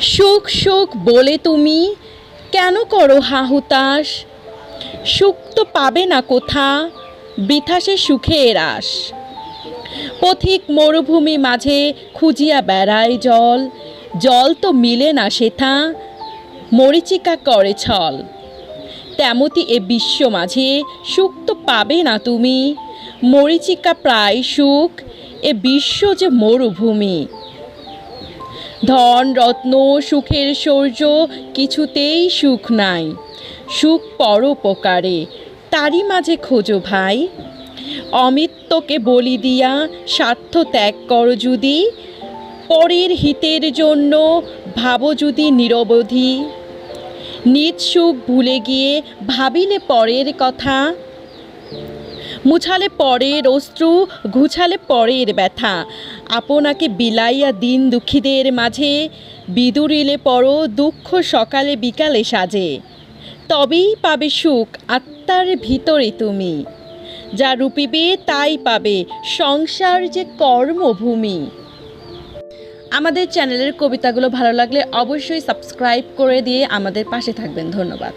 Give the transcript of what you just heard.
সুখ সুখ বলে তুমি? কেন করো হাহুতাস সুখ তো পাবে না কোথা? বৃথাসে সুখে রাস পথিক মরুভূমি মাঝে খুঁজিয়া বেড়ায় জল। জল তো মিলে না সেথা, মরিচিকা করে ছল। তেমতি এ বিশ্ব মাঝে সুখ তো পাবে না তুমি? মরিচিকা প্রায় সুখ, এ বিশ্ব যে মরুভূমি। ধন, রত্ন, সুখের শৌর্য কিছুতেই সুখ নাই। সুখ পরোপকারে, তারই মাঝে খোঁজো ভাই। অমিত্যকে বলি দিয়া স্বার্থ ত্যাগ করো যদি, পরের হিতের জন্য ভাবো যদি নিরবধি। নিজ সুখ ভুলে গিয়ে ভাবিলে পরের কথা। মুছালে পরের অশ্রু ঘুছালে পরের ব্যথা। আপনাকে বিলাইয়া দিন দুঃখীদের মাঝে, বিদুরিলে পর দুঃখ সকালে বিকালে সাজে। তবেই পাবে সুখ আত্মার ভিতরে তুমি। যা রূপিবে তাই পাবে সংসার যে কর্মভূমি। আমাদের চ্যানেলের কবিতাগুলো ভালো লাগলে অবশ্যই সাবস্ক্রাইব করে দিয়ে আমাদের পাশে থাকবেন। ধন্যবাদ।